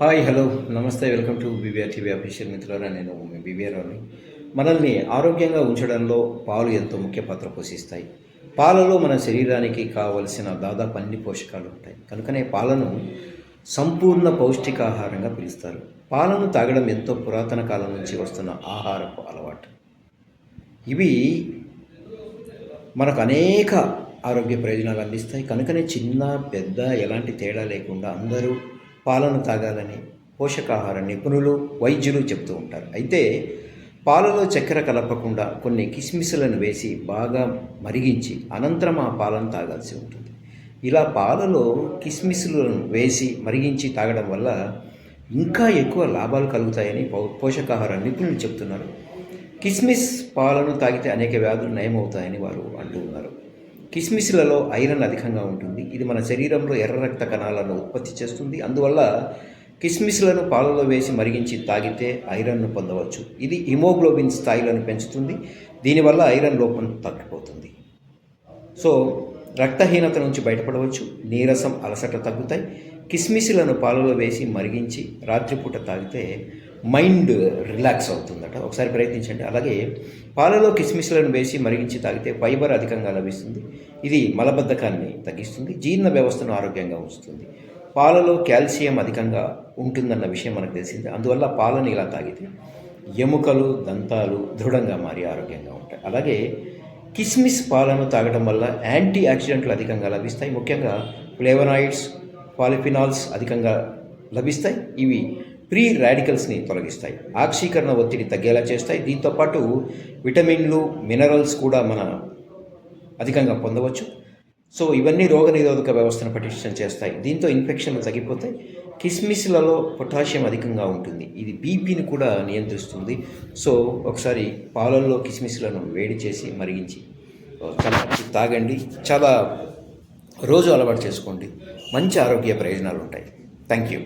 Hi hello నమస్తే welcome to BBR TV official మిత్రులారా నేను మీ బీబీఆర్ని మనల్ని ఆరోగ్యంగా ఉంచడంలో పాలు ఎంతో ముఖ్య పాత్ర పోషిస్తాయి. పాలలో మన శరీరానికి కావలసిన దాదాపు అన్ని పోషకాలు ఉంటాయి. కనుకనే పాలను సంపూర్ణ పౌష్టికాహారంగా పిలుస్తారు. పాలను తాగడం ఎంతో పురాతన కాలం నుంచి వస్తున్న ఆహారపు అలవాటు. ఇవి మనకు అనేక ఆరోగ్య ప్రయోజనాలు అందిస్తాయి. కనుకనే చిన్న పెద్ద ఎలాంటి తేడా లేకుండా అందరూ పాలను తాగాలని పోషకాహార నిపుణులు వైద్యులు చెప్తూ ఉంటారు. అయితే పాలలో చక్కెర కలపకుండా కొన్ని కిస్మిస్లను వేసి బాగా మరిగించి అనంతరం ఆ పాలను తాగాల్సి ఉంటుంది. ఇలా పాలలో కిస్మిస్లను వేసి మరిగించి తాగడం వల్ల ఇంకా ఎక్కువ లాభాలు కలుగుతాయని పోషకాహార నిపుణులు చెప్తున్నారు. కిస్మిస్ పాలను తాగితే అనేక వ్యాధులు నయమవుతాయని వారు అంటూ ఉన్నారు. కిస్మిస్లలో ఐరన్ అధికంగా ఉంటుంది. ఇది మన శరీరంలో ఎర్ర రక్త కణాలను ఉత్పత్తి చేస్తుంది. అందువల్ల కిస్మిస్లను పాలలో వేసి మరిగించి తాగితే ఐరన్ను పొందవచ్చు. ఇది హిమోగ్లోబిన్ స్థాయిలను పెంచుతుంది. దీనివల్ల ఐరన్ లోపం తగ్గిపోతుంది. సో రక్తహీనత నుంచి బయటపడవచ్చు నీరసం అలసట తగ్గుతాయి. కిస్మిస్లను పాలలో వేసి మరిగించి రాత్రిపూట తాగితే మైండ్ రిలాక్స్ అవుతుందట. ఒకసారి ప్రయత్నించండి. అలాగే పాలలో కిస్మిస్లను వేసి మరిగించి తాగితే ఫైబర్ అధికంగా లభిస్తుంది. ఇది మలబద్ధకాన్ని తగ్గిస్తుంది. జీర్ణ వ్యవస్థను ఆరోగ్యంగా ఉంచుతుంది. పాలలో కాల్షియం అధికంగా ఉంటుందన్న విషయం మనకు తెలిసింది. అందువల్ల పాలను ఇలా తాగితే ఎముకలు దంతాలు దృఢంగా మారి ఆరోగ్యంగా ఉంటాయి. అలాగే కిస్మిస్ పాలను తాగడం వల్ల యాంటీ ఆక్సిడెంట్లు అధికంగా లభిస్తాయి. ముఖ్యంగా ఫ్లేవనాయిడ్స్ పాలిఫినాల్స్ అధికంగా లభిస్తాయి. ఇవి ప్రీ రాడికల్స్ని తొలగిస్తాయి. ఆక్సీకరణ ఒత్తిడి తగ్గేలా చేస్తాయి. దీంతోపాటు విటమిన్లు మినరల్స్ కూడా మన అధికంగా పొందవచ్చు. సో ఇవన్నీ రోగనిరోధక వ్యవస్థను పటిష్టం చేస్తాయి. దీంతో ఇన్ఫెక్షన్లు తగ్గిపోతాయి. కిస్మిస్లలో పొటాషియం అధికంగా ఉంటుంది. ఇది బీపీని కూడా నియంత్రిస్తుంది. సో ఒకసారి పాలల్లో కిస్మిస్లను వేడి చేసి మరిగించి కలపి తాగండి. చాలా రోజు అలవాటు చేసుకోండి. మంచి ఆరోగ్య ప్రయోజనాలు ఉంటాయి. Thank you